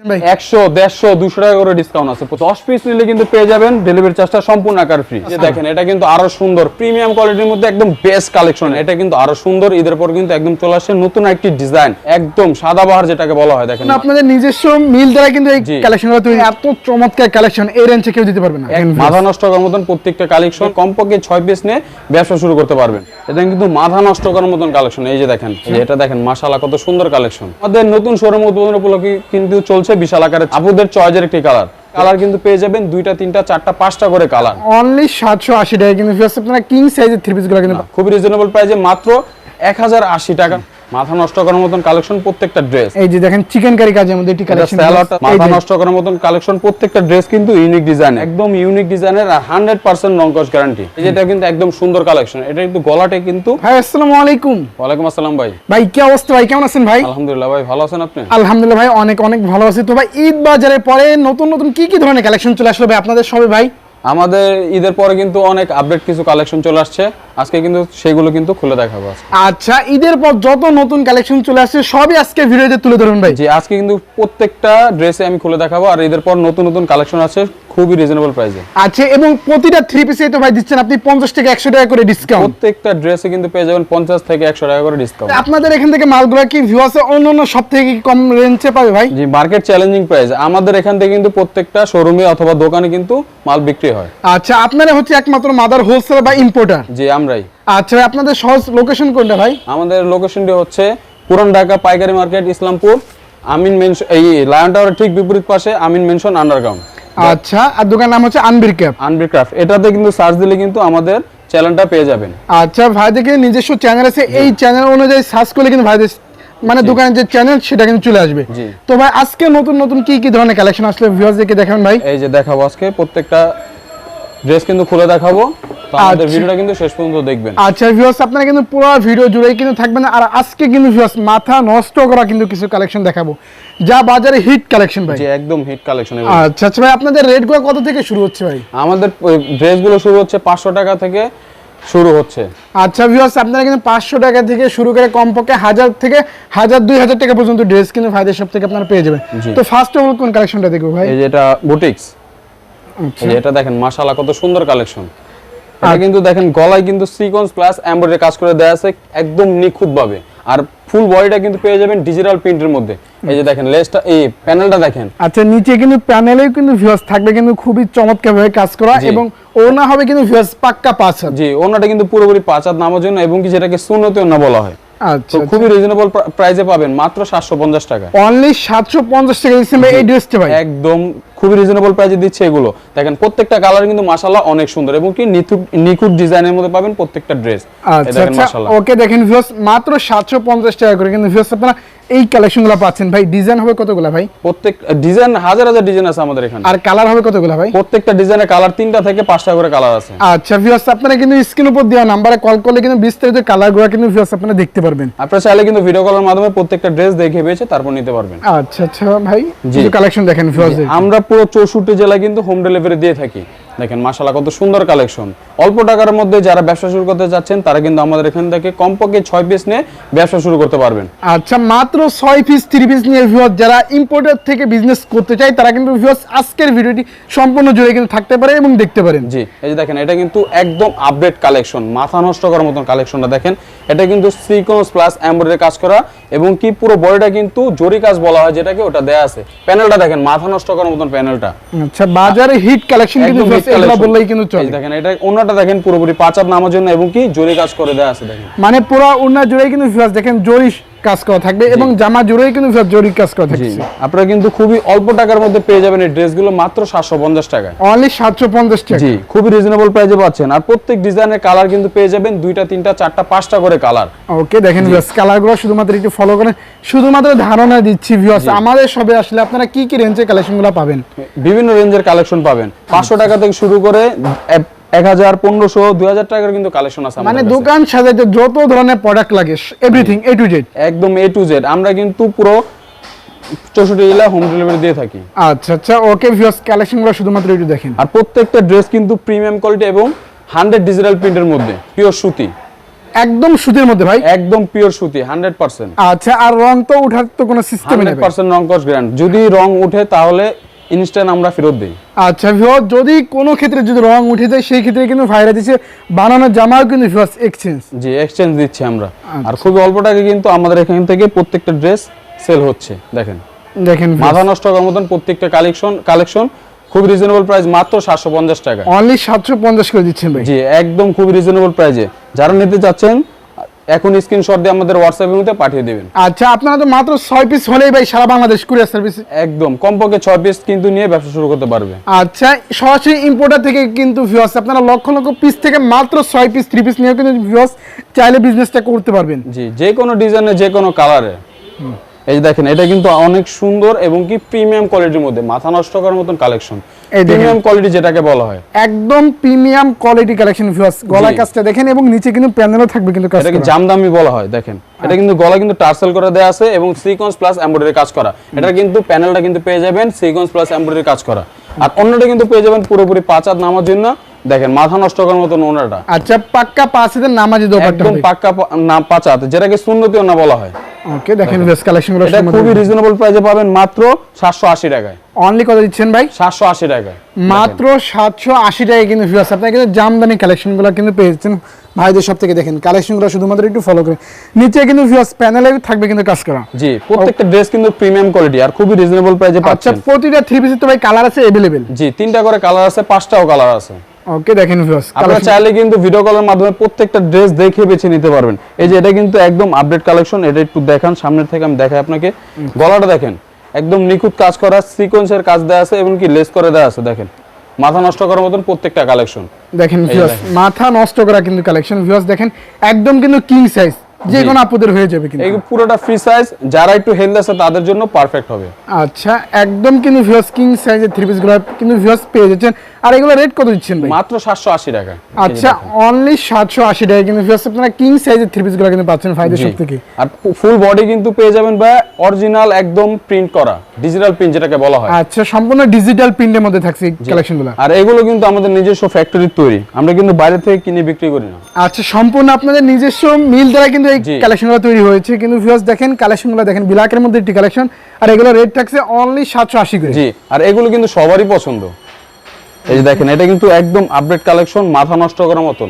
ভাই? একশো দেড়শো দুশো টাকা করে ডিসকাউন্ট আছে। দশ পিস নিলে কিন্তু পেয়ে যাবেন ডেলিভারি চার্জটা সম্পূর্ণ আকার ফ্রি দেখেন এটা কিন্তু আরও সুন্দর। প্রিমিয়াম কোয়ালিটির মধ্যে একদম বেস্ট কালেকশন এটা কিন্তু আরও সুন্দর। ঈদের পর কিন্তু একদম চলে আসছে নতুন একটি ডিজাইন একদম সাদাবাহার যেটাকে বলা হয় দেখেন আপনাদের নিজস্ব মিল দ্বারা কিন্তু এই কালেকশনগুলো তৈরি। এত চমৎকার কালেকশন এই রেঞ্জে কেউ দিতে পারবে না। মাথা নষ্ট করার মতন প্রত্যেকটা কালেকশন কমপক্ষে ছয় পিস নিয়ে ব্যবসা শুরু করতে পারবেন। এটা কিন্তু মাথা নষ্ট করার মতন কালেকশন এই যে দেখেন এটা দেখেন মাশাআল্লাহ কত সুন্দর কালেকশন আমাদের নতুন শোরুম উদ্বোধন উপলক্ষে কিন্তু চলছে বিশাল আকারে আপুদের চয়েজের একটি কালার কালার কিন্তু পেয়ে যাবেন দুইটা তিনটা চারটা পাঁচটা করে কালার অনলি সাতশো আশি টাকা। কিন্তু আপনারা কিং সাইজের থ্রি পিসগুলো কিন্তু খুবই রিজনেবল প্রাইসে মাত্র এক হাজার আশি টাকা। মাথা নষ্ট করার মতন কালেকশন প্রত্যেকটা ড্রেস এই যে দেখেন চিকেন কারি কাজের মধ্যে একটি কালেকশন মাথা নষ্ট করার মতন কালেকশন প্রত্যেকটা ড্রেস কিন্তু ইউনিক ডিজাইন একদম ইউনিক ডিজাইনের আর হান্ড্রেড পার্সেন্ট নঙ্কশ গ্যারান্টি যেটা কিন্তু একদম সুন্দর কালেকশন এটা কিন্তু গলাটে কিন্তু ভাই আসসালামু আলাইকুম। ওয়ালাইকুম আসসালাম ভাই। ভাই কি অবস্থা ভাই? কেমন আছেন ভাই? আলহামদুলিল্লাহ ভাই ভালো আছেন আপনি? আলহামদুলিল্লাহ ভাই অনেক অনেক ভালো আছি। তো ভাই ঈদ বাজারে পরে নতুন নতুন কি কি ধরনের কালেকশন চলে আসলো ভাই আপনাদের সবে ভাই? আমাদের ঈদের পরে কিন্তু অনেক আপডেট কিছু কালেকশন চলে আসছে। আজকে কিন্তু সেগুলো কিন্তু খুলে দেখাবো আচ্ছা ঈদের পর যত নতুন কালেকশন চলে আসছে সবই আজকে ভিডিওতে তুলে ধরুন ভাই। জি আজকে কিন্তু প্রত্যেকটা ড্রেসে আমি খুলে দেখাবো। আর ঈদের পর নতুন নতুন কালেকশন আছে। খুবই রিজনেবল প্রাইসে আচ্ছা এবং প্রতিটা থ্রি পিসে তো ভাই দিচ্ছেন আপনি পঞ্চাশ থেকে একশো টাকা করে ডিসকাউন্ট প্রত্যেকটা ড্রেসে কিন্তু পেয়ে যাবেন পঞ্চাশ থেকে একশো টাকা করে ডিসকাউন্ট আপনাদের এখান থেকে মালগুলো কি ভিউয়ার্স অন্য অন্য সব থেকে কি কম রেঞ্জে পাবে ভাই? জি মার্কেট চ্যালেঞ্জিং প্রাইস আমাদের এখান থেকে কিন্তু প্রত্যেকটা শোরুমে অথবা দোকানে কিন্তু মাল বিক্রি হয়। আচ্ছা আপনারা হচ্ছে একমাত্র মাদার হোলসেল বা ইম্পোর্টার জি আমরাই। আচ্ছা আপনাদের সহজ লোকেশন কোনটা ভাই? আমাদের লোকেশনটি হচ্ছে পুরান ঢাকা পাইকারি মার্কেট ইসলামপুর আমিন মেনশন এই লায়ন টাওয়ারের ঠিক বিপরীত পাশে আমিন মেনশন আন্ডারগ্রাউন্ড আচ্ছা আর দোকান নাম হচ্ছে আনবির ক্যাপ আনবির ক্রাফট এটাতে কিন্তু সার্চ দিলে কিন্তু আমাদের চ্যানেলটা পেয়ে যাবেন। আচ্ছা ভাই দেখে নিজস্ব চ্যানেল আছে এই চ্যানেল অনুযায়ী সার্চ করলে কিন্তু ভাইদের মানে দোকানের যে চ্যানেল সেটা কিন্তু চলে আসবে। তো ভাই আজকে নতুন নতুন কি কি ধরনের কালেকশন আসলে ভিউয়ার্সদেরকে দেখেন ভাই? এই যে দেখাবো আজকে প্রত্যেকটা ড্রেস কিন্তু খুলে দেখাবো। আমাদের আচ্ছা। ভিডিওটা কিন্তু শেষ পর্যন্ত দেখবেন। আচ্ছা ভিউয়ার্স আপনারা কিন্তু পুরো ভিডিও জুড়েই কিন্তু থাকবেন আর আজকে কিন্তু ভিউয়ার্স মাথা নষ্ট করা কিন্তু কিছু কালেকশন দেখাবো। যা বাজারে হিট কালেকশন ভাই। যে একদম হিট কালেকশন আচ্ছা আচ্ছা ভাই আপনাদের রেটগুলো কত থেকে শুরু হচ্ছে ভাই? আমাদের ড্রেসগুলো শুরু হচ্ছে পাঁচশো টাকা থেকে শুরু হচ্ছে। আচ্ছা ভিউয়ার্স আপনারা কিন্তু পাঁচশো টাকা থেকে শুরু করে কমপক্ষে হাজার থেকে হাজার দুই হাজার টাকা পর্যন্ত ড্রেস কিন্তু ভাইদের সব থেকে আপনারা পেয়ে যাবেন। তো ফার্স্ট অফ অল কোন কালেকশনটা দেখব ভাই? এই যে এটা বুটিক্স এটা দেখেন মাশাআল্লাহ কত সুন্দর কালেকশন। এটা কিন্তু দেখেন গলায় কিন্তু সিকোয়েন্স প্লাস এমব্রয়ডারি কাজ করে দেয়া আছে একদম নিখুঁত ভাবে আর ফুল বডিটা কিন্তু পেয়ে যাবেন ডিজিটাল প্রিন্টের মধ্যে। এই যে দেখেন লেসটা এই প্যানেলটা দেখেন। আচ্ছা নিচে কিন্তু প্যানেলেও কিন্তু ভিউয়ার্স থাকবে কিন্তু খুবই চমৎকার ভাবে কাজ করা। এবং ওনা হবে কিন্তু ভিউয়ার্স পাক্কা পাঁচ। জি ওনাটা কিন্তু পুরোপুরি পাঁচ হাত নামার জন্য এবং কি যেটাকে সুন্নতি ওনা বলা হয়। আচ্ছা খুবই রিজনেবল প্রাইসে পাবেন মাত্র সাতশো পঞ্চাশ টাকা। অনলি এই ড্রেসটা ভাই। একদম খুবই রিজনেবল প্রাইসে দিচ্ছে এগুলো। দেখেন প্রত্যেকটা কালার কিন্তু মাশাআল্লাহ অনেক সুন্দর এবং কি নিখুঁত- ডিজাইনের মধ্যে পাবেন প্রত্যেকটা ড্রেস আচ্ছা আচ্ছা ওকে দেখেন ভিউয়ার্স মাত্র সাতশো পঞ্চাশ টাকা করে। কিন্তু ভিউয়ার্স আপনারা এই কালেকশনগুলো পাচ্ছেন। ভাই ডিজাইন হবে কতগুলো ভাই? প্রত্যেক ডিজাইন হাজার হাজার ডিজাইন আছে আমাদের এখানে। আর কালার হবে কতগুলো ভাই? প্রত্যেকটা ডিজাইনের কালার তিনটা থেকে পাঁচটা করে কালার আছে। আচ্ছা ভিউয়ার্স আপনারা কিন্তু স্ক্রিন উপর দেওয়া নাম্বারে কল করলে কিন্তু বিস্তারিত কালারগুলো কিন্তু ভিউয়ার্স আপনারা দেখতে পারবেন। আপনারা চাইলে কিন্তু ভিডিও কলের মাধ্যমে প্রত্যেকটা ড্রেস দেখে পেয়েছে তারপর নিতে পারবেন। আচ্ছা আচ্ছা ভাই কালেকশন দেখেন ভিউয়ার্স আমরা পুরো চৌষট্টি জেলায় কিন্তু হোম ডেলিভারি দিয়ে থাকি। দেখেন মাশাআল্লাহ কত সুন্দর কালেকশন। অল্প টাকার মধ্যে যারা ব্যবসা শুরু করতে যাচ্ছেন তারা কিন্তু আমাদের এখান থেকে কমপক্ষে ছয় পিস নিয়ে ব্যবসা শুরু করতে পারবেন। আচ্ছা মাত্র ছয় পিস থ্রি পিস নিয়ে ভিউয়ার্স যারা ইম্পোর্টার থেকে বিজনেস করতে চায় তারা কিন্তু ভিউয়ার্স আজকের ভিডিওটি সম্পূর্ণ জুড়ে কিন্তু থাকতে পারে এবং দেখতে পারেন। জি এই যে দেখেন এটা কিন্তু একদম আপডেট কালেকশন মাথা নষ্ট করার মতন কালেকশনটা দেখেন। এটা কিন্তু সিকোয়েন্স প্লাস এমব্রয়ডারি কাজ করা এবং কি পুরো বডিটা কিন্তু জরি কাজ বলা হয় যেটাকে ওটা দেয়া আছে। প্যানেলটা দেখেন মাথা নষ্ট করার মতন প্যানেলটা আচ্ছা বাজারে হিট কালেকশন কিন্তু এটা এগুলা বললেই কিন্তু চলে। দেখেন এটা ওনাটা দেখেন পুরোপুরি পাঁচ হাত নামার জন্য এবং কি জরি কাজ করে দেয়া আছে দেখেন। মানে পুরো ওনা জুড়ে কিন্তু দেখেন জরি কাজ করা থাকবে এবং জামা জুড়েই কিন্তু ভিউয়ার্স জরি কাজ করা জি। থাকছে আপনারা কিন্তু খুবই অল্প টাকার মধ্যে পেয়ে যাবেন এই ড্রেসগুলো মাত্র সাতশো পঞ্চাশ টাকায়। অনলি সাতশো পঞ্চাশ টাকা। জি খুবই রিজনেবল প্রাইসে পাচ্ছেন। আর প্রত্যেক ডিজাইনের কালার কিন্তু পেয়ে যাবেন দুইটা তিনটা চারটা পাঁচটা করে কালার ওকে দেখেন ভিউয়ার্স কালারগুলো শুধুমাত্র একটু ফলো করেন। শুধুমাত্র ধারণা দিচ্ছি ভিউয়ার্স আমাদের সবে আসলে আপনারা কি কি রেঞ্জের কালেকশনগুলো পাবেন? বিভিন্ন রেঞ্জের কালেকশন পাবেন। পাঁচশো টাকা থেকে শুরু করে এক হাজার পনেরোশো দুই হাজার টাকার কিন্তু কালেকশন আছে মানে দোকান সাজাইতে যত ধরনের প্রোডাক্ট লাগে এভরিথিং এ টু জেড একদম এ টু জেড আমরা কিন্তু পুরো চৌষট্টি জেলা হোম ডেলিভারি দিয়ে থাকি। আচ্ছা আচ্ছা ওকে ভিউয়ার্স কালেকশনগুলো শুধুমাত্র একটু দেখেন। আর প্রত্যেকটা ড্রেস কিন্তু প্রিমিয়াম কোয়ালিটি এবং হান্ড্রেড ডিজিটাল প্রিন্টের মধ্যে পিওর সুতি। একদম সুতির মধ্যে ভাই? একদম পিওর সুতি হান্ড্রেড পার্সেন্ট আচ্ছা আর রং তো উঠার তো কোনো সিস্টেমই নেই হান্ড্রেড ভাই। পার্সেন্ট রং কস গ্যারান্ট যদি রং উঠে তাহলে ইনস্ট্যান্ট আমরা ফেরত দিই। আচ্ছা ভিওর যদি কোনো ক্ষেত্রে যদি রং উঠে যায় সেই ক্ষেত্রে কিন্তু ভাইরা দিচ্ছে। বানানো জামাও কিন্তু ভিওর এক্সচেঞ্জ জি এক্সচেঞ্জ দিচ্ছি আমরা। আচ্ছা। আর খুবই অল্প টাকা কিন্তু আমাদের এখান থেকে প্রত্যেকটা ড্রেস সেল হচ্ছে দেখেন। দেখেন মাথা নষ্ট করার মতন প্রত্যেকটা কালেকশন কালেকশন খুব রিজনেবল প্রাইস মাত্র সাতশো পঞ্চাশ টাকা। অনলি সাতশো পঞ্চাশ করে দিচ্ছেন ভাই। জি একদম খুব রিজনেবল প্রাইসে যারা নিতে চাচ্ছেন এখন স্ক্রিনশট দিয়ে আমাদের হোয়াটসঅ্যাপের মধ্যে পাঠিয়ে দেবেন। আচ্ছা আপনারা তো মাত্র 6 পিস হলেই ভাই সারা বাংলাদেশ কুরিয়ার সার্ভিস একদম কমপক্ষে 6 পিস কিন্তু নিয়ে ব্যবসা শুরু করতে পারবে। আচ্ছা সরাসরি ইম্পোর্টার থেকে কিন্তু ভিউয়ার্স আপনারা লক্ষ লক্ষ পিস থেকে মাত্র 6 পিস 3 পিস নিয়ে কিন্তু ভিউয়ার্স চাইলে বিজনেসটা করতে পারবেন। জি যে কোনো ডিজাইনে যে কোনো কালারে এই দেখেন এটা কিন্তু অনেক সুন্দর এবং কি প্রিমিয়াম কোয়ালিটির মধ্যে মাথা নষ্ট করার মতন কালেকশন এই প্রিমিয়াম কোয়ালিটি যেটাকে বলা হয়। একদম প্রিমিয়াম কোয়ালিটি কালেকশন ভিউয়ার্স গলার জি। কাজটা দেখেন এবং নিচে কিন্তু প্যানেলও থাকবে কিন্তু কাজ এটাকে জামদামি বলা হয় দেখেন। এটা কিন্তু গলা কিন্তু টার্সেল করে দেওয়া আছে এবং সিকোয়েন্স প্লাস এমব্রয়ডারি কাজ করা। এটা কিন্তু প্যানেলটা কিন্তু পেয়ে যাবেন সিকোয়েন্স প্লাস এমব্রয়ডারি কাজ করা। আর অন্যটা কিন্তু পেয়ে যাবেন পুরোপুরি পাঁচ হাত নামার জন্য। দেখেন মাথা নষ্ট করার মতন ওনাটা। আচ্ছা পাক্কা পাঁচ হাজার নামাজি দোপাট্টা একদম পাক্কা না পাঁচ হাত। যেটাকে সুন্নতি ওনা বলা হয়। ওকে দেখেন ভিউয়ার্স কালেকশনগুলো এটা খুবই রিজনেবল প্রাইসে পাবেন মাত্র সাতশো আশি টাকায়। অনলি কত দিচ্ছেন ভাই? সাতশো আশি টাকায়। মাত্র সাতশো আশি টাকায় কিন্তু ভিউয়ার্স আপনারা কিন্তু জামদানি কালেকশনগুলো কিন্তু পেয়েছেন ভাইদের সব থেকে দেখেন কালেকশনগুলো শুধুমাত্র একটু ফলো করে। নিচে কিন্তু ভিউয়ার্স প্যানেলে থাকবে কিন্তু কাজ করা। জি প্রত্যেকটা ড্রেস কিন্তু প্রিমিয়াম কোয়ালিটি আর খুবই রিজনেবল প্রাইসে পাচ্ছেন আচ্ছা প্রতিটা থ্রি পিসের তো ভাই কালার আছে অ্যাভেলেবেল জি তিনটা করে কালার আছে পাঁচটাও কালার আছে। ওকে দেখেন ভিউয়ার্স আপনারা চাইলে কিন্তু ভিডিও কলের মাধ্যমে প্রত্যেকটা ড্রেস দেখে বেছে নিতে পারবেন। এই যে এটা কিন্তু একদম আপডেট কালেকশন এটা একটু দেখান সামনের থেকে আমি দেখাই আপনাকে। গলাটা দেখেন একদম নিখুঁত কাজ করা সিকোয়েন্সের কাজ দেওয়া আছে এবং কি লেস করে দেওয়া আছে দেখেন। মাথা নষ্ট করার মতন প্রত্যেকটা কালেকশন দেখেন ভিউয়ার্স মাথা নষ্ট করা কিন্তু কালেকশন ভিউয়ার্স দেখেন একদম কিন্তু কিং সাইজ যে কোনো আপুদের হয়ে যাবে কিন্তু। এই পুরোটা ফ্রি সাইজ যারা একটু হেলদি আছে তাদের জন্য পারফেক্ট হবে। আচ্ছা একদম কিন্তু ভিউয়ার্স কিং সাইজের থ্রি পিসগুলো কিন্তু ভিউয়ার্স পেয়ে যাচ্ছেন। আর এগুলো রেট কত দিচ্ছেন ভাই? মাত্র সাতশো আশি টাকা। আচ্ছা অনলি সাতশো আশি টাকা কিন্তু ভিউয়ার্স আপনারা কিং সাইজের থ্রি পিসগুলো কিন্তু পাচ্ছেন সব থেকে আর ফুল বডি কিন্তু পেয়ে যাবেন বা অরিজিনাল একদম প্রিন্ট করা ডিজিটাল প্রিন্ট যেটাকে বলা হয়। আচ্ছা সম্পূর্ণ ডিজিটাল প্রিন্টের মধ্যে থাকছে কালেকশনগুলো আর এগুলো কিন্তু আমাদের নিজস্ব ফ্যাক্টরির তৈরি আমরা কিন্তু বাইরে থেকে কিনে বিক্রি করি না। আচ্ছা সম্পূর্ণ আপনাদের নিজস্ব মিল দ্বারা কিন্তু এই জি। কালেকশনগুলো তৈরি হয়েছে। কিন্তু ভিউয়ার্স দেখেন কালেকশনগুলো দেখেন বিলাকের মধ্যে একটি কালেকশন আর এগুলো রেট থাকছে অনলি সাতশো আশি করে। জি আর এগুলো কিন্তু সবারই পছন্দ। এই যে দেখেন এটা কিন্তু একদম আপডেট কালেকশন মাথা নষ্ট করার মতন।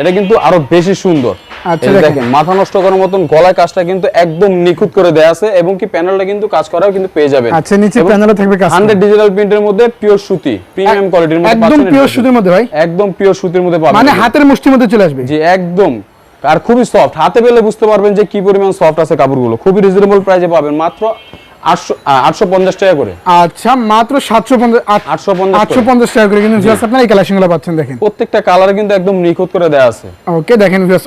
এটা কিন্তু আরও বেশি সুন্দর। আচ্ছা, দেখেন। মাথা নষ্ট করার মতন গলায় কাজটা কিন্তু একদম নিখুঁত করে দেয়া আছে এবং কি প্যানেলটা কিন্তু কাজ করাও কিন্তু পেয়ে যাবেন। আচ্ছা নিচে প্যানেলে থাকবে কাজ হান্ড্রেড ডিজিটাল প্রিন্টের মধ্যে পিওর সুতি প্রিমিয়াম কোয়ালিটির মধ্যে একদম পিওর সুতির মধ্যে ভাই। একদম পিওর সুতির মধ্যে পাবেন মানে হাতের মুষ্টির মধ্যে চলে আসবে। জি একদম। আর খুবই সফট হাতে পেলে বুঝতে পারবেন যে কি পরিমাণ সফট আছে কাপড়গুলো। খুবই রিজনেবল প্রাইসে পাবেন। মাত্র আটশো আটশো পঞ্চাশ টাকা করে। আচ্ছা মাত্র সাতশো পঞ্চাশ আটশো পঞ্চাশ আটশো পঞ্চাশ টাকা করে। কিন্তু ভিউয়ার্স আপনারা এই কালেকশন পাচ্ছেন দেখেন। প্রত্যেকটা কালার কিন্তু একদম নিখুঁত করে দেওয়া আছে। ওকে দেখেন ভিউয়ার্স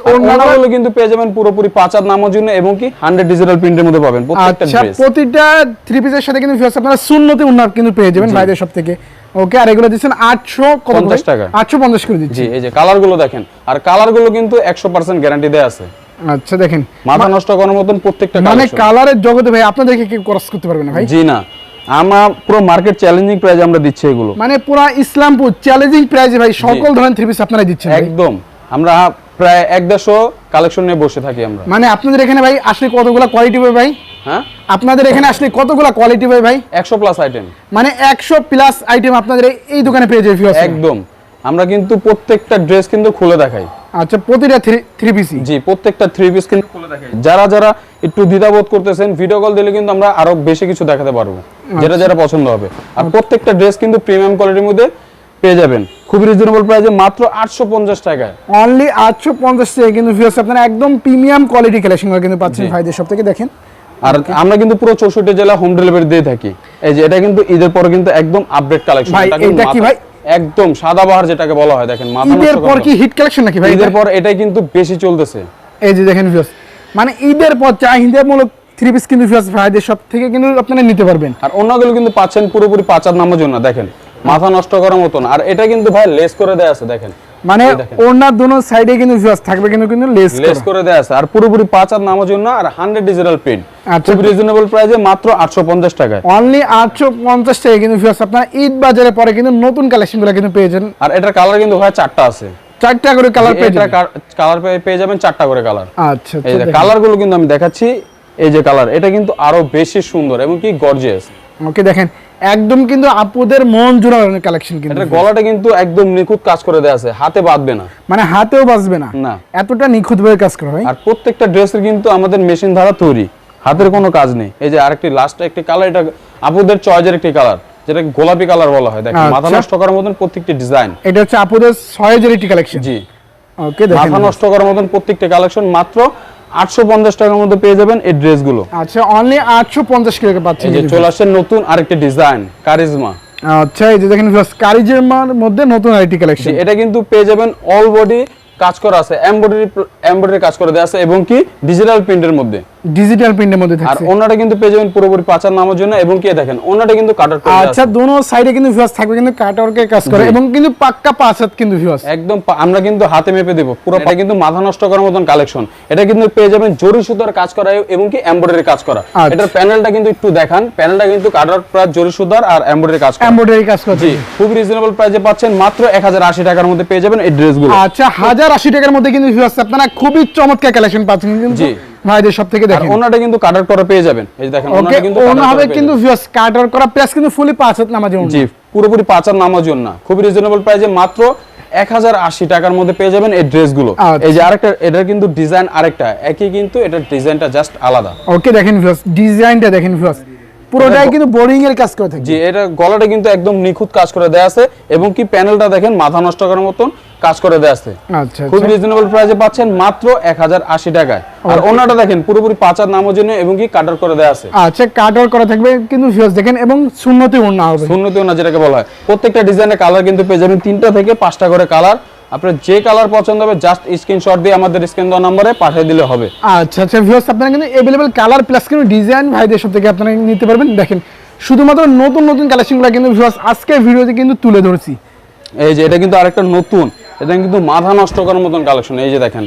কিন্তু পেয়ে যাবেন পুরোপুরি পাঁচ নামার জন্য এবং কি হান্ড্রেড ডিজিটাল প্রিন্টের মধ্যে পাবেন প্রত্যেকটা আচ্ছা প্রতিটা থ্রি পিসের সাথে কিন্তু ভিউয়ার্স আপনারা শূন্যতে উন্নত কিন্তু পেয়ে যাবেন ভাইদের সব থেকে। ওকে আর এগুলো দিচ্ছেন আটশো কত 50 টাকা। আটশো পঞ্চাশ করে দিচ্ছি। জি এই যে কালারগুলো দেখেন। আর কালারগুলো কিন্তু একশো পার্সেন্ট গ্যারান্টি দেওয়া আছে। আচ্ছা দেখেন। মাথা নষ্ট করার মতন প্রত্যেকটা মানে কালারের জগতে ভাই আপনাদেরকে কি ক্রস করতে পারবে না ভাই? জি না। আমরা পুরো মার্কেট চ্যালেঞ্জিং প্রাইস আমরা দিচ্ছি এগুলো। মানে পুরা ইসলামপুর চ্যালেঞ্জিং প্রাইজে ভাই সকল ধরনের থ্রি পিস আপনারা দিচ্ছেন একদম। আমরা প্রায় এক দেড়শো কালেকশন নিয়ে বসে থাকি আমরা। মানে আপনাদের এখানে ভাই আসলে কতগুলা কোয়ালিটি পাবে ভাই? হ্যাঁ? আপনাদের এখানে আসলে কতগুলা কোয়ালিটি পাবে ভাই? একশো প্লাস আইটেম মানে একশো প্লাস আইটেম আপনাদের এই- এই দোকানে পেয়ে যাবে একদম। আমরা কিন্তু প্রত্যেকটা ড্রেস কিন্তু খুলে দেখাই। আচ্ছা প্রতিটা থ্রি থ্রি পিসি জি প্রত্যেকটা থ্রি পিস কিন্তু খুলে দেখাই যারা যারা একটু দ্বিধাবোধ করতেছেন ভিডিও কল দিলে কিন্তু আমরা আরও বেশি কিছু দেখাতে পারব যেটা যেটা পছন্দ হবে। আর প্রত্যেকটা ড্রেস কিন্তু প্রিমিয়াম কোয়ালিটির মধ্যে পেয়ে যাবেন। খুব রিজনেবল প্রাইসে মাত্র আটশো পঞ্চাশ টাকায়। অনলি আটশো পঞ্চাশ টাকা কিন্তু ভিউয়ার্স আপনারা একদম প্রিমিয়াম কোয়ালিটি কালেকশন কিন্তু পাচ্ছেন ভাইদের সব থেকে দেখেন। আর আমরা কিন্তু পুরো চৌষট্টি জেলা হোম ডেলিভারি দিয়ে থাকি। এই যে এটা কিন্তু ঈদের পরে কিন্তু একদম আপডেট কালেকশন ভাই, এটা কি ভাই? একদম সাদাবাহার যেটাকে বলা হয় দেখেন ঈদের পর কি হিট কালেকশন নাকি ভাই ঈদের পর এটাই কিন্তু বেশি চলতেছে। এই যে দেখেন ভিউয়ার্স মানে ঈদের পর চাহিদামূলক থ্রি পিস কিন্তু ভিউয়ার্স ভাইদের সব থেকে কিন্তু আপনারা নিতে পারবেন। আর অন্যগুলো কিন্তু পাচ্ছেন পুরোপুরি পাঁচার নামার জন্য দেখেন মাথা নষ্ট করার মতন। আর এটা কিন্তু ভাই লেস করে দেয়া আছে দেখেন। মানে ওনার দোনো সাইডে কিন্তু ভিউয়ার্স থাকবে কিন্তু কিন্তু লেস লেস করে। দেয়া আছে। আর পুরোপুরি পাঁচার নামার জন্য আর হান্ড্রেড ডিজিটাল প্রিন্ট আচ্ছা। খুব রিজনেবল প্রাইসে মাত্র আটশো পঞ্চাশ টাকায়। অনলি আটশো পঞ্চাশ টাকা কিন্তু ভিউয়ার্স আপনারা ঈদ বাজারে পরে কিন্তু নতুন কালেকশনগুলো কিন্তু পেয়ে যান আর এটার কালার কিন্তু ভাই চারটা আছে। চারটা করে কালার পেয়ে এটা যাবেন। কালার পেয়ে যাবেন চারটা করে কালার আচ্ছা এই যে কালারগুলো কিন্তু আমি দেখাচ্ছি এই যে কালার এটা কিন্তু আরও বেশি সুন্দর এবং কি গর্জিয়াস ওকে দেখেন একদম কিন্তু আপুদের মন জোড়ানো কালেকশন কিন্তু এটা গলাটা কিন্তু একদম নিখুঁত কাজ করে দেওয়া আছে হাতে বাঁধবে না। মানে হাতেও বাজবে না। না। এতটা নিখুঁত ভাবে কাজ করা হয়। আর প্রত্যেকটা ড্রেসের কিন্তু আমাদের মেশিন দ্বারা তৈরি হাতের কোনো কাজ নেই। এই যে আরেকটি লাস্ট একটি কালার এটা আপুদের চয়েজের একটি কালার যেটা গোলাপি কালার বলা হয়। দেখেন মাথা আচ্ছা। নষ্ট করার মতন প্রত্যেকটি ডিজাইন এটা হচ্ছে আপুদের ছয়েজের একটি কালেকশন জি। ওকে দেখেন। মাথা নষ্ট করার মতন প্রত্যেকটা কালেকশন মাত্র আটশো পঞ্চাশ টাকার মধ্যে পেয়ে যাবেন এই ড্রেসগুলো। আচ্ছা অনলি আটশো পঞ্চাশ টাকা পাচ্ছেন চলে আসছে নতুন আরেকটি ডিজাইন কারিজমা আচ্ছা এই যে দেখেন কারিজমার মধ্যে নতুন আইটি কালেকশন এটা কিন্তু পেয়ে যাবেন অল বডি কাজ করা আছে এমব্রয়ডারি এমব্রয়ডারি কাজ করে দেওয়া আছে এবং কি ডিজিটাল প্রিন্টের মধ্যে। ডিজিটাল প্রিন্টের মধ্যে আর ওনাটা কিন্তু পেয়ে যাবেন পুরোপুরি পাচার নামার জন্য এবং কি দেখেন ওনাটা কিন্তু কাটার করে আচ্ছা দোনো সাইডে কিন্তু ভিউয়ার্স থাকবে কিন্তু কাটওয়ার্কের কাজ করে এবং কিন্তু পাক্কা পাঁচ কিন্তু ভিউয়ার্স একদম আমরা কিন্তু হাতে মেপে দেবো। পুরো এটা কিন্তু মাথা নষ্ট করার মতন কালেকশন এটা কিন্তু পেয়ে যাবেন জরি সুতার কাজ করা এবং কি এমব্রয়ডারি কাজ করা। আচ্ছা। এটার প্যানেলটা কিন্তু একটু দেখান। প্যানেলটা কিন্তু কাটার প্রায় জরি সুতার আর এমব্রয়ডারি কাজ করা। এমব্রয়ডারি কাজ করছে জি খুব রিজনেবল প্রাইসে পাচ্ছেন। মাত্র এক হাজার আশি টাকার মধ্যে পেয়ে যাবেন এই ড্রেসগুলো আচ্ছা হাজার আশি টাকার মধ্যে কিন্তু ভিউয়ার্স আপনারা খুবই চমৎকার কালেকশন পাচ্ছেন। কিন্তু জি। ভাইদের সব থেকে দেখেন। ওনাটা কিন্তু কাটার করা পেয়ে যাবেন। এই যে দেখেন ওনাটা কিন্তু ওনা হবে কিন্তু। ভিউয়ার্স কাটার করা প্লাস কিন্তু ফুলি পাঁচ হাত নামাজে জি পুরোপুরি জন্য খুবই রিজনেবল প্রাইসে মাত্র এক হাজার আশি টাকার মধ্যে পেয়ে যাবেন এই ড্রেসগুলো আচ্ছা। এই যে আরেকটা এটার কিন্তু ডিজাইন আরেকটা। একই কিন্তু এটার ডিজাইনটা জাস্ট আলাদা। ওকে দেখেন ভিউয়ার্স ডিজাইনটা দেখেন ভিউয়ার্স পুরোটাই কিন্তু বোরিং এর কাজ করে থাকে। জি এটা গলাটা কিন্তু একদম নিখুঁত কাজ করে দেয়া আছে। এবং কি প্যানেলটা দেখেন মাথা নষ্ট করার মতন। কাজ করে দেয়া আছে আচ্ছা খুব আচ্ছা। রিজনেবল প্রাইসে পাচ্ছেন মাত্র এক হাজার আশি টাকায় আর ওনাটা দেখেন পুরোপুরি পাচার নামের জন্য এবং কি কাটার করে দেয়া আছে আচ্ছা কাটার করা থাকবে কিন্তু ভিউয়ার্স দেখেন এবং শূন্যতে ওনা হবে উন্নতি ওনা যেটাকে বলা হয় প্রত্যেকটা ডিজাইনের কালার কিন্তু পেয়ে যাবেন তিনটা থেকে পাঁচটা করে কালার আপনার যে কালার পছন্দ হবে জাস্ট স্ক্রিনশট দিয়ে আমাদের স্ক্রিন দেওয়া নম্বরে পাঠিয়ে দিলে হবে আচ্ছা আচ্ছা ভিউয়ার্স আপনারা কিন্তু अवेलेबल কালার প্লাস কিন্তু ডিজাইন ভাইদের সব থেকে আপনারা নিতে পারবেন দেখেন শুধুমাত্র নতুন নতুন কালেকশনগুলো কিন্তু ভিউয়ার্স আজকের ভিডিওতে কিন্তু তুলে ধরছি এই যে এটা কিন্তু আরেকটা নতুন এটা কিন্তু মাথা নষ্ট করার মতন কালেকশন এই যে দেখেন।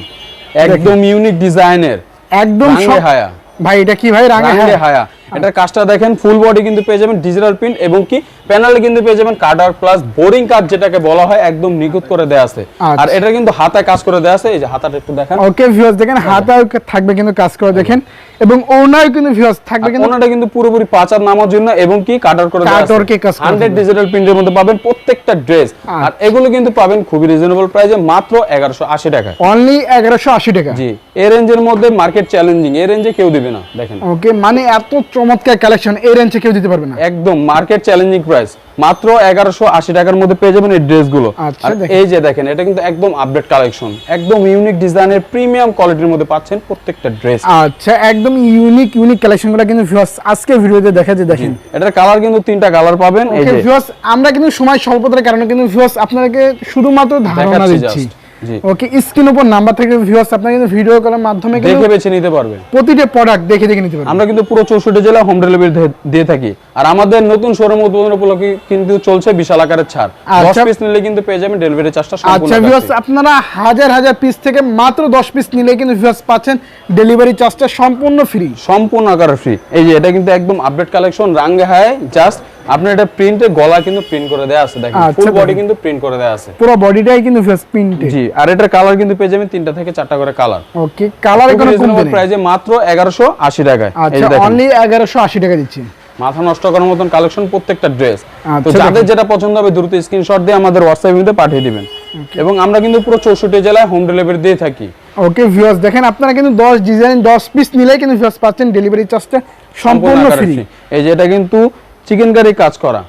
একদম ইউনিক ডিজাইনের একদম হায়া। ভাই এটা কি ভাই রাঙা হ্যাঁ। হায়া এটার কাজটা দেখেন ফুল বডি কিন্তু পেয়ে যাবেন ডিজিটাল প্রিন্ট এবং কি প্যানেলে কিন্তু পেয়ে যাবেন কাটার প্লাস বোরিং কাজ যেটাকে বলা হয় একদম নিখুঁত করে দেয়া আছে। আচ্ছা। আর এটা কিন্তু হাতায় কাজ করে দেয়া আছে এই যে হাতাটা একটু দেখেন। ওকে ভিউয়ার্স দেখেন হাতা থাকবে কিন্তু কাজ করে দেখেন। এবং ওনার কিন্তু ভিউয়ার্স থাকবে কিন্তু ওনাটা কিন্তু পুরোপুরি পাচার নামার জন্য এবং কি কাটার করে কাটারকে কাজ করা হান্ড্রেড থাকবে। ডিজিটাল প্রিন্টের মধ্যে পাবেন প্রত্যেকটা ড্রেস আচ্ছা। আর এগুলো কিন্তু পাবেন খুবই রিজনেবল প্রাইসে মাত্র এগারোশো আশি টাকায় অনলি এগারোশো আশি টাকা। জি এই রেঞ্জের মধ্যে মার্কেট চ্যালেঞ্জিং এই রেঞ্জে কেউ দিবে না দেখেন। ওকে মানে এত চমৎকার কালেকশন এই রেঞ্জে কেউ দিতে পারবে না। একদম মার্কেট চ্যালেঞ্জিং প্রাইস মাত্র এগারোশো আশি টাকার মধ্যে পেয়ে যাবেন এই ড্রেসগুলো। আচ্ছা, এই যে দেখেন এটা কিন্তু একদম আপডেট কালেকশন একদম ইউনিক ডিজাইনের প্রিমিয়াম কোয়ালিটির মধ্যে পাচ্ছেন প্রত্যেকটা ড্রেস আচ্ছা একদম ইউনিক ইউনিক কালেকশনগুলো কিন্তু ভিউয়ার্স আজকে ভিডিওতে দেখা যায় দেখেন। এটার কালার কিন্তু তিনটা কালার পাবেন এই যে। ভিউয়ার্স আমরা কিন্তু সময় স্বল্পতার কারণে কিন্তু ভিউয়ার্স আপনাদেরকে শুধুমাত্র ধারণা দিচ্ছি। ওকে স্ক্রিন উপর নাম্বার থেকে ভিউয়ার্স আপনারা কিন্তু ভিডিও কলের মাধ্যমে দেখে বেছে নিতে পারবে। প্রতিটা প্রোডাক্ট দেখে দেখে নিতে পারবেন আমরা কিন্তু পুরো চৌষট্টি জেলা হোম ডেলিভারি দিয়ে থাকি। আর আমাদের নতুন শোরুম উদ্বোধন উপলক্ষে কিন্তু চলছে বিশাল আকারের ছাড়। দশ আচ্ছা। পিস নিলে কিন্তু পেয়ে যাবেন ডেলিভারি চার্জটা সম্পূর্ণ আচ্ছা ভিউয়ার্স আপনারা হাজার হাজার পিস থেকে মাত্র দশ পিস নিলে কিন্তু ভিউয়ার্স পাচ্ছেন ডেলিভারি চার্জটা সম্পূর্ণ ফ্রি সম্পূর্ণ আকারে ফ্রি এই যে এটা কিন্তু একদম আপডেট কালেকশন রাঙ্গে হায় জাস্ট আপনার এটা প্রিন্টে গলা কিন্তু প্রিন্ট করে দেয়া আছে দেখেন আচ্ছা, ফুল বডি কিন্তু প্রিন্ট করে দেয়া আছে। পুরো বডিটাই কিন্তু ভিউয়ার্স প্রিন্টে জি আর এটার কালার কিন্তু পেয়ে যাবেন তিনটা থেকে চারটা করে কালার ওকে কালারে কোনো প্রাইসে মাত্র এগারোশো আশি টাকায়। এই আচ্ছা দেখেন। অনলি এগারোশো আশি টাকা দিচ্ছি। মাথা নষ্ট করার মতন কালেকশন প্রত্যেকটা ড্রেস তো আচ্ছা, যাদের যেটা পছন্দ হবে দ্রুত স্ক্রিনশট দিয়ে আমাদের হোয়াটসঅ্যাপ পাঠিয়ে দিবেন। এবং আমরা কিন্তু পুরো চৌষট্টি জেলায় হোম ডেলিভারি দিয়ে থাকি। ওকে ভিউয়ার্স দেখেন আপনারা কিন্তু 10 ডিজাইন 10 পিস নিলেই কিন্তু ভিউয়ার্স পাচ্ছেন ডেলিভারি চার্জটা সম্পূর্ণ ফ্রি এই যে এটা কিন্তু চিকেন কারি কাজ করা।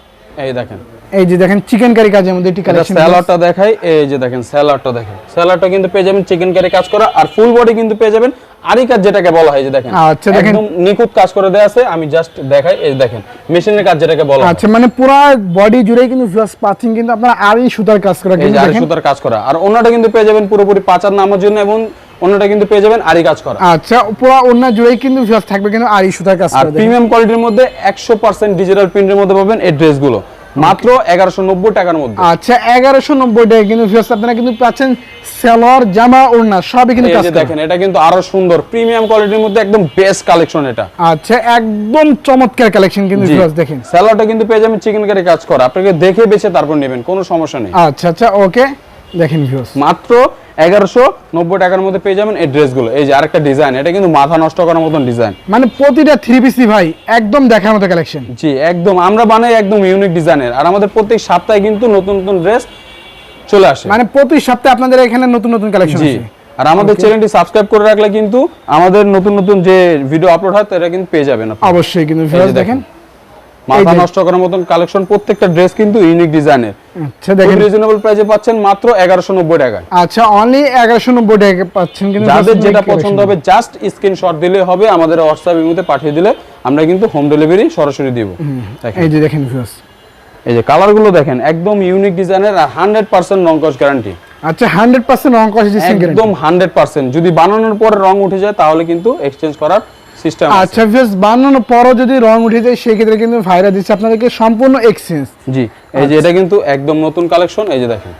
এই দেখেন। এই যে দেখেন চিকেন কারি কাজের মধ্যে এটা কালেকশন স্যালাডটা দেখাই। এই যে দেখেন স্যালাডটা দেখেন স্যালাডটা কিন্তু পেয়ে যাবেন চিকেন কারি কাজ করা আর ফুল বডি কিন্তু পেয়ে যাবেন আরি কাজ যেটাকে বলা হয় যে দেখেন। আচ্ছা, দেখেন। একদম নিখুঁত কাজ করে দেয়া আছে। আমি জাস্ট দেখাই এই দেখেন মেশিনের কাজ যেটাকে বলা হয়। আচ্ছা মানে পুরো বডি জুড়ে কিন্তু ভিউয়ার্স পাচ্ছেন কিন্তু আপনারা আরই সুতার কাজ করা কিন্তু দেখেন। সুতার কাজ করা। আর অন্যটা কিন্তু পেয়ে যাবেন পুরোপুরি পাচার নামার জন্য এবং অন্যটা কিন্তু পেয়ে যাবেন আরি কাজ করা। আচ্ছা পুরো অন্য জুড়েই কিন্তু ভিউয়ার্স থাকবে কিন্তু আরই সুতার কাজ আর করা প্রিমিয়াম কোয়ালিটির মধ্যে একশো পার্সেন্ট ডিজিটাল প্রিন্টের মধ্যে পাবেন এই ড্রেসগুলো। মাত্র এগারোশো নব্বই টাকার মধ্যে। আচ্ছা এগারোশো নব্বই টাকা কিন্তু ভিউয়ার্স আপনারা কিন্তু পাচ্ছেন সালোয়ার জামা ওড়না সবই কিন্তু কাজ দেখেন এটা কিন্তু আরও সুন্দর। প্রিমিয়াম কোয়ালিটির মধ্যে একদম বেস্ট কালেকশন এটা। আচ্ছা একদম চমৎকার কালেকশন কিন্তু ভিউয়ার্স দেখেন। স্যালাডটা কিন্তু পেয়ে যাবেন চিকেন কারি কাজ করা। আপনাকে দেখে বেছে তারপর নেবেন কোনো সমস্যা নেই। আচ্ছা আচ্ছা ওকে দেখেন ভিউস মাত্র এগারোশো নব্বই টাকার মধ্যে পেয়ে যাবেন এই ড্রেসগুলো। এই যে আরেকটা ডিজাইন এটা কিন্তু মাথা নষ্ট করার মতন ডিজাইন। মানে প্রতিটা থ্রি পিসি ভাই একদম দেখার মতো কালেকশন জি একদম আমরা বানাই একদম ইউনিক ডিজাইনের আর আমাদের প্রত্যেক সপ্তাহে কিন্তু নতুন নতুন ড্রেস চলে আসে। মানে প্রতি সপ্তাহে আপনাদের এখানে নতুন নতুন কালেকশন জি আর আমাদের চ্যানেলটি সাবস্ক্রাইব করে রাখলে কিন্তু আমাদের নতুন নতুন যে ভিডিও আপলোড হয় এটা কিন্তু পেয়ে যাবেন অবশ্যই কিন্তু দেখেন। মাথা নষ্ট করার মতন কালেকশন প্রত্যেকটা ড্রেস কিন্তু ইউনিক ডিজাইনের আচ্ছা দেখেন রিজনেবল প্রাইসে পাচ্ছেন মাত্র এগারোশো নব্বই টাকায়। আচ্ছা অনলি এগারোশো নব্বই টাকা পাচ্ছেন কিন্তু যাদের যেটা পছন্দ হবে জাস্ট স্ক্রিনশট দিলে হবে আমাদের হোয়াটসঅ্যাপ ইমোতে পাঠিয়ে দিলে আমরা কিন্তু হোম ডেলিভারি সরাসরি দিব। এই যে দেখেন ভিউস এই যে কালারগুলো দেখেন একদম ইউনিক ডিজাইনের আর হান্ড্রেড পার্সেন্ট রং কস গ্যারান্টি আচ্ছা হান্ড্রেড পার্সেন্ট রং কষ দিচ্ছেন একদম হান্ড্রেড পার্সেন্ট যদি বানানোর পরে রং উঠে যায় তাহলে কিন্তু এক্সচেঞ্জ করার সিস্টেম আচ্ছা ভিউস বানানোর পরও যদি রং উঠে যায় সেক্ষেত্রে কিন্তু ভাইরা দিচ্ছে আপনাদেরকে সম্পূর্ণ এক্সচেঞ্জ জি এই যে এটা কিন্তু একদম নতুন কালেকশন এই যে দেখেন।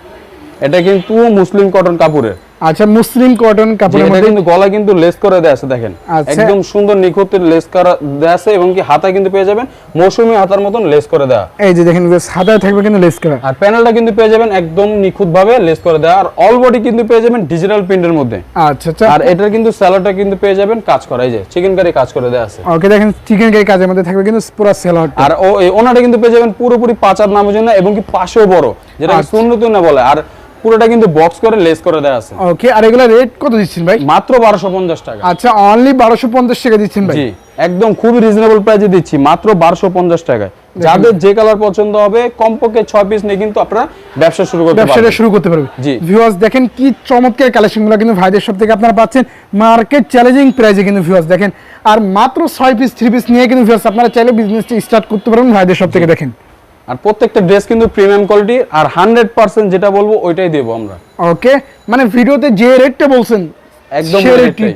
এটা কিন্তু মুসলিম কটন কাপড়ের। আচ্ছা মুসলিম কটন কাপড়ের মধ্যে কিন্তু গলা কিন্তু লেস করে দেয়া আছে দেখেন। আচ্ছা। একদম সুন্দর নিখুঁতের লেস করা দেয়া আছে এবং কি হাতা কিন্তু পেয়ে যাবেন মৌসুমী হাতার মতন লেস করে দেওয়া এই যে দেখেন হাতায় থাকবে কিন্তু লেস করা। আর প্যানেলটা কিন্তু পেয়ে যাবেন একদম নিখুঁত ভাবে লেস করে দেওয়া আর অল বডি কিন্তু পেয়ে যাবেন ডিজিটাল প্রিন্টের মধ্যে। আচ্ছা আচ্ছা। আর এটার কিন্তু স্যালাডটা কিন্তু পেয়ে যাবেন কাজ করা। এই যে চিকেন কারি কাজ করে দেওয়া আছে। ওকে দেখেন চিকেন কারি কাজের মধ্যে থাকবে কিন্তু পুরো সেলট আর ও ওনাটা কিন্তু পেয়ে যাবেন পুরোপুরি পাঁচার নামের জন্য এবং কি পাশেও বড় যেটা আচ্ছা। শূন্য না বলে। আর পুরোটা কিন্তু বক্স করে লেস করে দেওয়া আছে। ওকে আর এগুলো রেট কত দিচ্ছেন ভাই? মাত্র বারোশো পঞ্চাশ টাকা। আচ্ছা অনলি বারোশো পঞ্চাশ টাকা দিচ্ছেন ভাই? জি একদম খুবই রিজনেবল প্রাইসে দিচ্ছি মাত্র বারোশো পঞ্চাশ টাকায়। যাদের যে কালার পছন্দ হবে কমপক্ষে ছয় পিস নিয়ে কিন্তু আপনারা ব্যবসা শুরু করতে পারবেন। শুরু করতে পারবেন। জি। ভিউয়ার্স দেখেন কি চমৎকার কালেকশনগুলো কিন্তু ভাইদের সব থেকে আপনারা পাচ্ছেন। মার্কেট চ্যালেঞ্জিং প্রাইসে কিন্তু ভিউয়ার্স দেখেন। আর মাত্র ছয় পিস থ্রি পিস নিয়ে কিন্তু ভিউয়ার্স আপনারা চাইলে বিজনেসটা স্টার্ট করতে পারবেন ভাইদের সব থেকে দেখেন। আর প্রত্যেকটা ড্রেস কিন্তু প্রিমিয়াম কোয়ালিটি আর হান্ড্রেড পার্সেন্ট যেটা বলব ওইটাই দেবো আমরা। ওকে? মানে ভিডিওতে যে রেটটা বলছেন একদম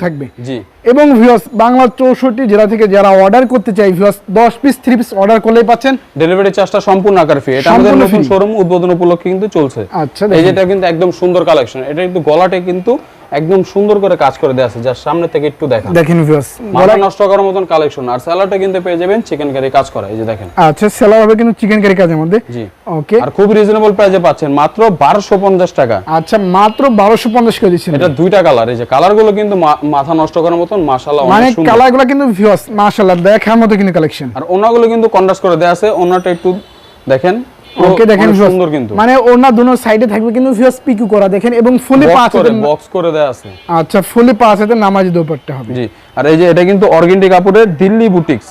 থাকবে। জি। এবং ভিউয়ার্স বাংলা চৌষট্টি জেলা থেকে যারা অর্ডার করতে চাই ভিউয়ার্স দশ পিস থ্রি পিস অর্ডার করলেই পাচ্ছেন। ডেলিভারি চার্জটা সম্পূর্ণ আকার ফি এটা আমাদের নতুন শোরুম উদ্বোধন উপলক্ষে কিন্তু চলছে। আচ্ছা, এই যেটা কিন্তু একদম সুন্দর কালেকশন এটা কিন্তু গলাটা কিন্তু একদম সুন্দর করে কাজ করে দেওয়া আছে যার সামনে থেকে একটু দেখা দেখেন ভিউয়ার্স মাথা নষ্ট করার মতন কালেকশন আর স্যালাডটা কিন্তু পেয়ে যাবেন চিকেন কারি কাজ করা এই যে দেখেন। আচ্ছা সেলার হবে কিন্তু চিকেন কারি কাজের মধ্যে। জি। ওকে আর খুব রিজনেবল প্রাইসে পাচ্ছেন মাত্র বারোশো পঞ্চাশ টাকা। আচ্ছা মাত্র বারোশো পঞ্চাশ করে দিচ্ছেন। এটা দুইটা কালার এই যে কালারগুলো কিন্তু মাথা নষ্ট করার মতন মাশাআল্লাহ মানে অনেক সুন্দর। মানে কালারগুলো কিন্তু ভিউয়ার্স মাশাআল্লাহ দেখার মতো কিন্তু কালেকশন আর ওনাগুলো কিন্তু কন্ট্রাস্ট করে দেয়া আছে ওনাটা একটু দেখেন। ওকে দেখেন সুন্দর কিন্তু। মানে ওনা দুনো সাইডে থাকবে কিন্তু ভিউয়ার্স পিকু করা দেখেন এবং ফুলি বক্স পাঁচ করে বক্স করে দেয়া আছে। আচ্ছা ফুলি পাঁচ হাতের নামাজি দোপাট্টা হবে। জি আর এই যে এটা কিন্তু অর্গেন্ডি কাপড়ের দিল্লি বুটিক্স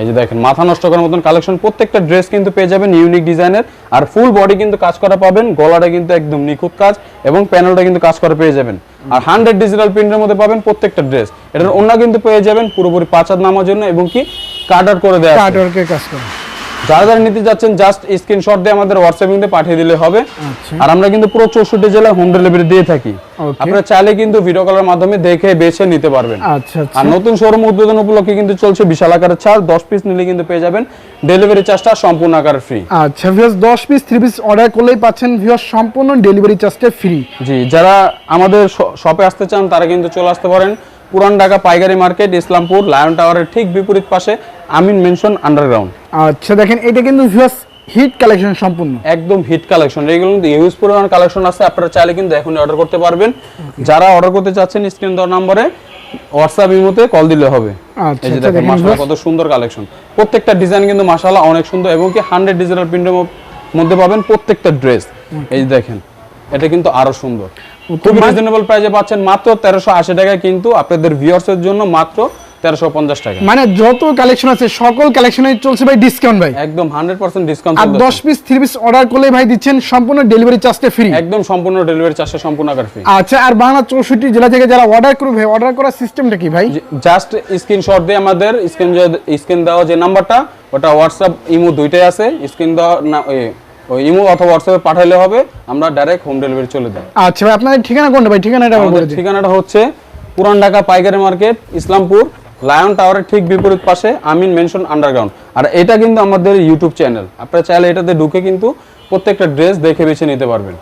এই যে দেখেন মাথা নষ্ট করার মতন কালেকশন প্রত্যেকটা ড্রেস কিন্তু পেয়ে যাবেন ইউনিক ডিজাইনের আর ফুল বডি কিন্তু কাজ করা পাবেন গলাটা কিন্তু একদম নিখুঁত কাজ এবং প্যানেলটা কিন্তু কাজ করা পেয়ে যাবেন। আর হান্ড্রেড ডিজিটাল প্রিন্টের মধ্যে পাবেন প্রত্যেকটা ড্রেস এটার অন্য কিন্তু পেয়ে যাবেন পুরোপুরি পাঁচ হাত নামার জন্য এবং কি কাটার করে দেওয়া। কাটওয়ার্কের কাজ করা। যারা যারা নিতে যাচ্ছেন জাস্ট স্ক্রিনশট দিয়ে আমাদের হোয়াটসঅ্যাপ লিংকে পাঠিয়ে দিলে হবে। আচ্ছা। আর আমরা কিন্তু পুরো চৌষট্টি জেলায় হোম ডেলিভারি দিয়ে থাকি. আপনারা চাইলে কিন্তু ভিডিও কলের মাধ্যমে দেখে বেছে নিতে পারবেন। আচ্ছা আচ্ছা। আর নতুন শোরুম উদ্বোধন উপলক্ষে কিন্তু চলছে বিশাল আকারের ছাড়। দশ পিস নিলে কিন্তু পেয়ে যাবেন ডেলিভারি চার্জটা সম্পূর্ণ আকার ফ্রি আচ্ছা ভিউয়ার্স দশ পিস থ্রি পিস অর্ডার করলেই পাচ্ছেন ভিউয়ার্স সম্পূর্ণ ডেলিভারি চার্জটা ফ্রি জি যারা আমাদের শপে আসতে চান তারা কিন্তু চলে আসতে পারেন পুরান ঢাকা পাইকারি মার্কেট ইসলামপুর লায়ন টাওয়ারের ঠিক বিপরীত পাশে আমিন মেনশন আন্ডারগ্রাউন্ড আচ্ছা দেখেন এটা কিন্তু ভিউয়ার্স হিট কালেকশন সম্পূর্ণ। একদম হিট কালেকশন এগুলো কিন্তু ইউজ পরিমাণ কালেকশন আছে আপনারা চাইলে কিন্তু এখনই অর্ডার করতে পারবেন। যারা অর্ডার করতে চাচ্ছেন স্ক্রিন দেওয়ার নম্বরে হোয়াটসঅ্যাপ ইমোতে কল দিলে হবে। আচ্ছা এই যে আচ্ছা দেখেন দেখেন মাশাআল্লাহ কত সুন্দর কালেকশন প্রত্যেকটা ডিজাইন কিন্তু মাশাআল্লাহ অনেক সুন্দর এবং কি 100 ডিজিটাল প্রিন্টের মধ্যে পাবেন প্রত্যেকটা ড্রেস এই যে দেখেন এটা কিন্তু আরও সুন্দর। খুব রিজনেবল প্রাইসে পাচ্ছেন মাত্র 1380 টাকায় কিন্তু আপনাদের ভিউয়ার্সের জন্য মাত্র 1350 টাকা। মানে যত কালেকশন আছে সকল কালেকশনে চলছে ভাই ডিসকাউন্ট ভাই। একদম 100% ডিসকাউন্ট আর দশ পিস থ্রি পিস অর্ডার করলে ভাই দিচ্ছেন সম্পূর্ণ ডেলিভারি চার্জটা ফ্রি একদম সম্পূর্ণ ডেলিভারি চার্জে সম্পূর্ণ আকার ফ্রি আচ্ছা আর বাংলা চৌষট্টি জেলা থেকে যারা অর্ডার করবে ভাই অর্ডার করার সিস্টেমটা কি ভাই? জাস্ট স্ক্রিনশট দিয়ে আমাদের স্ক্রিন স্ক্রিন দেওয়া যে নাম্বারটা ওটা হোয়াটসঅ্যাপ ইমো দুইটাই আছে। স্ক্রিন দেওয়া না ওই ইমো অথবা হোয়াটসঅ্যাপে পাঠাইলে হবে আমরা ডাইরেক্ট হোম ডেলিভারি চলে দেব আচ্ছা ভাই আপনাদের ঠিকানা কোনটা ভাই? ঠিকানাটা ঠিকানাটা হচ্ছে পুরান ঢাকা পাইকারি মার্কেট ইসলামপুর লায়ন টাওয়ারের ঠিক বিপরীত পাশে আমিন মেনশন আন্ডারগ্রাউন্ড আর এটা কিন্তু আমাদের ইউটিউব চ্যানেল আপনারা চাইলে এটাতে ঢুকে কিন্তু প্রত্যেকটা ড্রেস দেখে বেছে নিতে পারবেন।